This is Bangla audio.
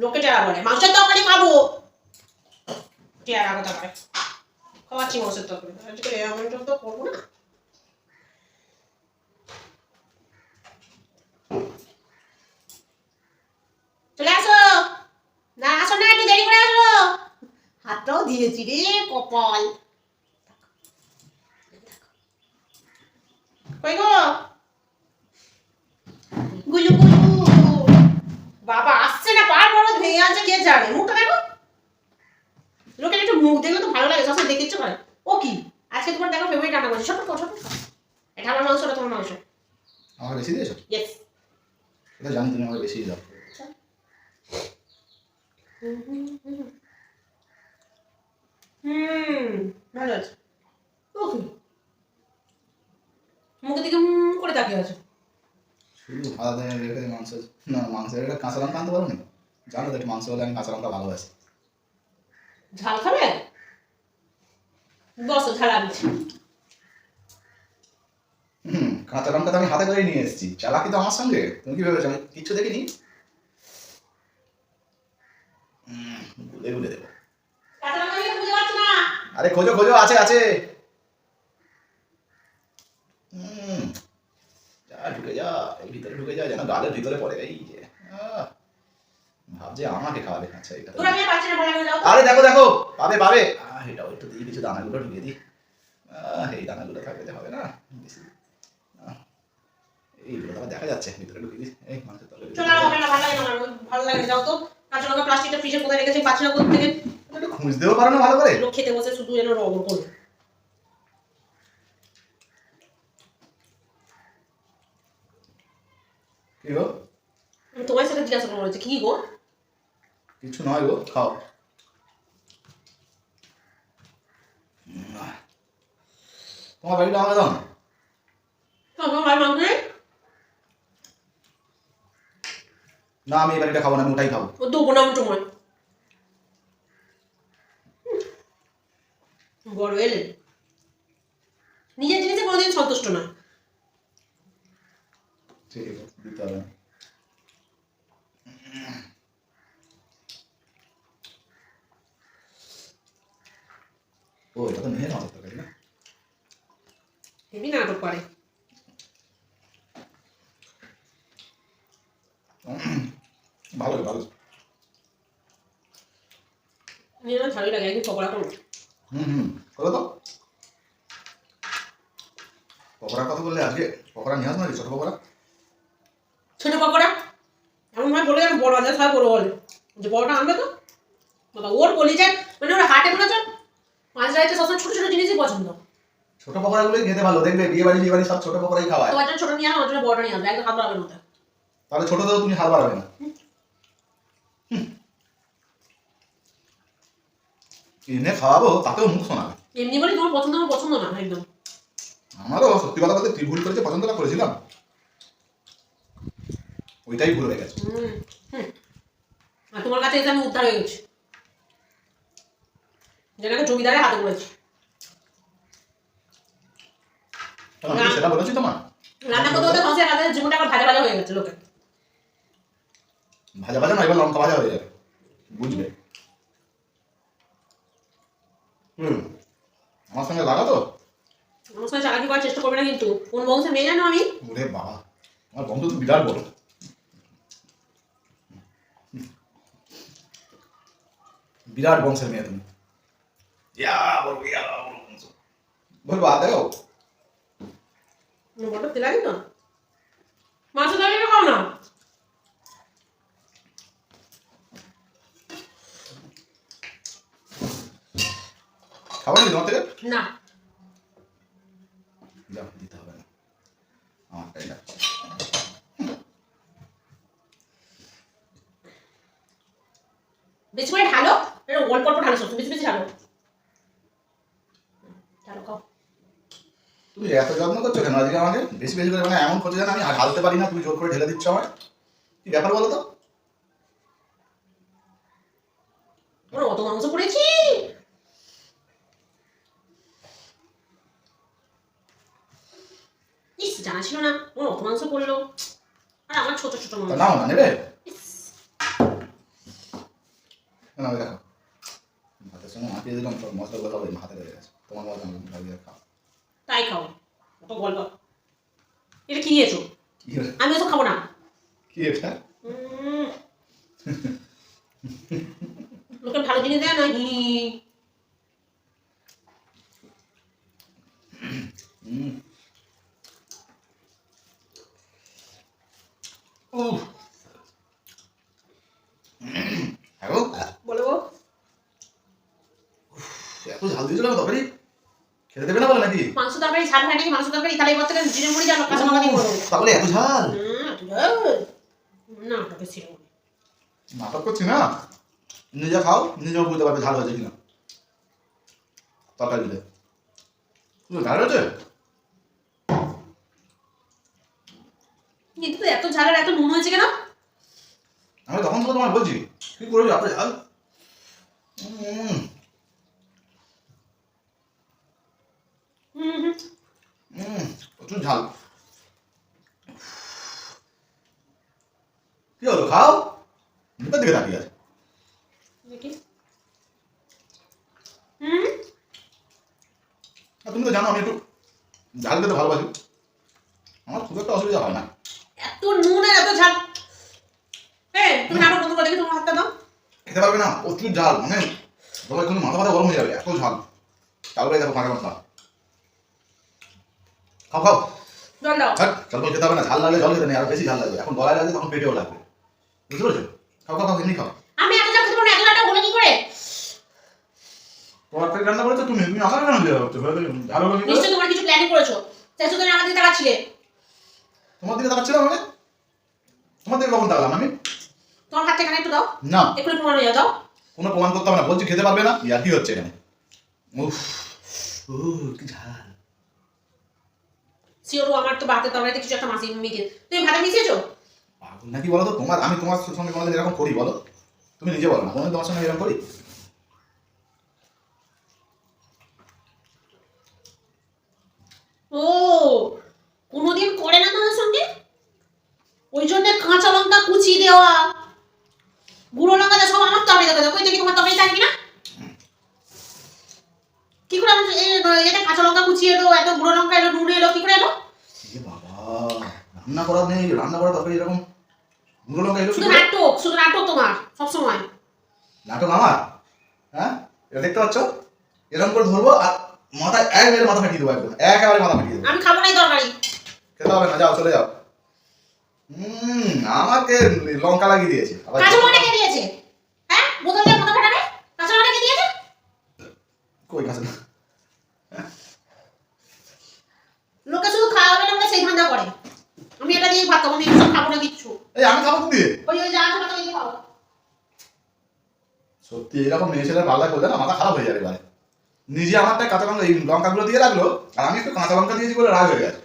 লোকে টেরা বলে মাংসের তরকারি খাব। টেরা কথা পারে খাওয়াচ্ছি মাংসের তরকারি। আজকে এমন তো করব না। চলে আসো। না আসো না, একটু দেরি করে আসো। হাতটাও দিয়েছি রে কপাল। কই গো? গুলু। বাবা না পার বড় ভেঙে আছে কে জানে? মুখটা দেখো। লোকের একটু মুখ দেখলে তো ভালো লাগে সবসময় দেখতে ইচ্ছে করে। ও কি? আজকে তোমার দেখো ফেভারিট রান্না করছি। ছোট ছোট এটা আমার মাংস তোমার মাংস। আমাকে বেশি দিয়েছ? ইয়েস এটা জানি তুমি আমাকে বেশি দাও হুম ভালো আছে। ওকে মুখের দিকে করে তাকিয়ে আছে। শুধু মাংস না মাংসের একটা কাঁচা লঙ্কা আনতে পারো না জানো তো একটু মাংস হলে আমি কাঁচা লঙ্কা ভালোবাসি। ঝাল খাবে? বসো ঝাল আনছি হুম কাঁচা লঙ্কা তো আমি হাতে করে নিয়ে এসেছি। চালাকি তো আমার সঙ্গে? তুমি কি ভেবেছো? আমি কিচ্ছু দেখিনি? হুম, গুলে গুলে দেবো। আরে খোঁজো খোঁজো আছে আছে। হুম, যা ঢুকে যা ভিতরে ঢুকে যা যেন গালের ভিতরে পড়ে এই। ভাবছে আমাকে খাওয়াবে আচ্ছা এটা আরে দেখো দেখো পাবে পাবে। এটাও একটু দিই কিছু দানাগুলো ঢুকিয়ে দিই। এই দানাগুলো থাকলে যে হবে না। এইগুলো তো দেখা যাচ্ছে ভিতরে ঢুকিয়ে দিই। এই চলো আর ভালো লাগে না ভালো লাগে যাও তো। কাঁচা লঙ্কা প্লাস্টিকটা ফ্রিজে কোথায় রেখেছি? পাচ্ছি না থেকে খুঁজতেও পারো না ভালো করে। লোক খেতে বসে শুধু এলো রবর করবে কি গো? আমি তোমার জিজ্ঞাসা বলেছে কি গো? কিছু নয় গো খাও। তোমার বাড়িটা আমাকে দাও না। আমি এই বাড়িটা খাব না আমি ওটাই খাব। দেবো না আমি তোমায় বড় এলেন নিজের জিনিসে কোনোদিন সন্তুষ্ট না। ঠিক আছে দিতে হবে। ও এটা তো মেয়ের মাছের তরকারি না? হেবি নাটক করে। ভালো ভালো। নিজের না ঝালি লাগে একদিন পকোড়া করব হুম হুম করো তো পকোড়ার কথা বললে আজকে পকোড়া নিয়ে আসব ছোটো পকোড়া? ছোট পকোড়া? এমন ভাবে বলে বড় আছে সবাই বড় বলে। যে বড়টা আনবে তো? বাবা ওর বলি যায় মানে ওরা হাটে মনে হচ্ছে মাঝ রাইতে সবসময় ছোট ছোট জিনিসই পছন্দ। ছোটো পকোড়াগুলোই খেতে ভালো। দেখবে বিয়ে বাড়ি বিয়ে বাড়ি সব ছোটো পকোড়াই খাওয়ায়। তোমার জন্য ছোট নিয়ে আমার জন্য বড়টা নিয়ে আসবে একদম হাত বাড়াবে মতো তাহলে ছোট তো তুমি হাত বাড়াবে না। এনে খাওয়াবো তাতেও মুখ শোনাবে। এমনি বলে তোমার পছন্দ আমার পছন্দ না একদম। আমারও সত্যি কথা বলতে তুই ভুল করেছে পছন্দটা করেছিলাম। ওইটাই ভুল হয়ে গেছে। আর তোমার কাছে এসে আমি উদ্ধার হয়ে গেছি। যেটাকে জমিদারের হাতে সেটা বলেছি তোমার? রান্না করতে করতে সংসার হাতে জীবনটা ভাজা ভাজা হয়ে গেছে লোকে। ভাজা ভাজা না এবার লঙ্কা ভাজা হয়ে যাবে। বুঝবে হুম। আমার সঙ্গে লাগা তো? আমার সঙ্গে চালাকি করার চেষ্টা করবে না কিন্তু। কোন বংশের মেয়ে জানো আমি? ওরে বাবা আমার বন্ধু তো বিরাট বড়। বিরাট বংশের মেয়ে তুমি। মাছ খাও না খাবার না দিতে হবে না না বেশি করে ঢালো এটা অল্প অল্প ঢালো সব বেশি বেশি ঢালো খাও তুমি এত যত্ন করছ কেন? আজকে আমাকে বেশি বেশি করে মানে এমন করছ যেন আমি হালতে পারি না তুমি জোর করে ঢেলে দিচ্ছ আমায়। কি ব্যাপার বলো তো? ওর অত মাংস পড়েছি জানা ছিল না ওর অত মাংস পড়ল। আর আমার ছোট ছোট মাংস। নাও না নেবে? ইস, দেখো। ভাতের সঙ্গে মাখিয়ে দিলাম এই হাতে লেগে গেছে। তোমার মশলা খাও। তাই খাও। অত গল্প এটা কি হলো? আমি ওসব খাব না। কি এটা? লোকে ভালো জিনিস দেয় না হ্যালো? বলে গো এত ঝাল দিয়েছিল না তরকারি খেতে দেবে না বলে নাকি? মাংস তরকারি ঝাল হয় নাকি মাংস তরকারি তাহলে এবার থেকে জিরে মুড়ি জানো কাঁচা লঙ্কা দিয়ে করো তাহলে এত ঝাল? না ওটাকে ছিল নাটক করছি না? নিজে খাও নিজেও বুঝতে পারবে ঝাল হয়েছে কিনা। তরকারি দিলে ঝাল হয়েছে? কিন্তু এত ঝালের এত নুন হয়েছে কেন? আমি তখন তো তোমায় বলছি কি করে এত ঝাল? হুম হুম প্রচুর ঝাল। কি হলো খাও? মুখের দিকে তাকিয়ে আছে। আর তুমি তো জানো আমি একটু ঝাল খেতে ভালোবাসি। আমার খুব একটা অসুবিধা হয় না। এত নুন আর এত ঝাল। তুমি নাটক বন্ধ করে তোমার হাতটা দাও। খেতে পারবে না প্রচুর ঝাল মানে তোমার কোনো মাথা মাথা গরম হয়ে যাবে এত ঝাল। তারপরে দেখো ফাঁকা মশলা খাও খাও। জল দাও। জল খেতে হবে না ঝাল লাগলে জল খেতে নেই আর বেশি ঝাল লাগবে। এখন গলায় লাগবে তখন পেটেও লাগবে। বুঝতে পেরেছ? খাও খাও খাও এমনি খাও। আমি এত ঝাল খেতে পারব না এত ঝালটা হলো কি করে? তোমার থেকে রান্না করেছ তুমি? তুমি আমার কেন দেওয়া হচ্ছে ঝাল হলো কি করে? নিশ্চয়ই তোমার কিছু প্ল্যানিং করেছ। সেই জন্য আমার দিকে তাকাচ্ছিলে। তোমার দিকে তাকাচ্ছিলাম মানে তোমার দিকে কখন তাকালাম আমি? তোমার হাত থেকে একটু দাও। না। একটু প্রমাণ হয়ে যাও কোনো প্রমাণ করতে হবে না বলছি খেতে পারবে না? ইয়ার কি হচ্ছে এখানে? উফ। উহ, কি ঝাল। সিওরও আমার তো ভাতের তরকারিতে কিছু একটা মাসি মেখে তুমি ভাতে মিশিয়েছো? নাকি বলো তো? তোমার, আমি তোমার সঙ্গে কোনোদিন এরকম করি বলো? তুমি নিজে বলো না, কোনোদিন তোমার সঙ্গে এরকম করি ও কোনোদিন করে না তোমার সঙ্গে ওই জন্য কাঁচা লঙ্কা কুচি দেওয়া গুঁড়ো লঙ্কা দেওয়া সব আমার তবে দেখো ওই দেখি তোমার তবে জানি না কি করে আমার এ- এটা কাঁচা লঙ্কা কুচি এলো এত গুঁড়ো লঙ্কা এলো নুন এলো কি করে এলো এ বাবা রান্না করা নেই রান্না করা তরকারি এরকম। গুঁড়ো লঙ্কা এলো শুধু নাটক শুধু নাটক তোমার সবসময়। নাটক আমার? হ্যাঁ? এটা দেখতে পাচ্ছ? এরকম করে ধরবো আর মাথায় একবারে মাথা ফাটিয়ে দেবো একদম একেবারে মাথা ফাটিয়ে দেবো। আমি খাব না তরকারি। খেতে হবে না যাও চলে যাও। হুম আমাকে লঙ্কা লাগিয়ে দিয়েছে। কাঁচা লঙ্কা কে দিয়েছে? হ্যাঁ? বোতল মাথা ফাটাবে? কাঁচা লঙ্কা কে দিয়েছে? কই কাছে না লোকে শুধু খাওয়াবে না বলে সেই ধান্দা করে খাব আমি এসব খাব না কিচ্ছু। এই আমি খাব তুমি? ওই ওই যা আছে খাও সত্যি এরকম মেয়ে ছেলের পাল্লা করলে না মাথা খারাপ হয়ে যাবে এবারে। নিজে আমারটা কাঁচা লঙ্কা এই লঙ্কাগুলো দিয়ে রাখল আর আমি একটু কাঁচা লঙ্কা দিয়েছি বলে রাগ হয়ে গেছে।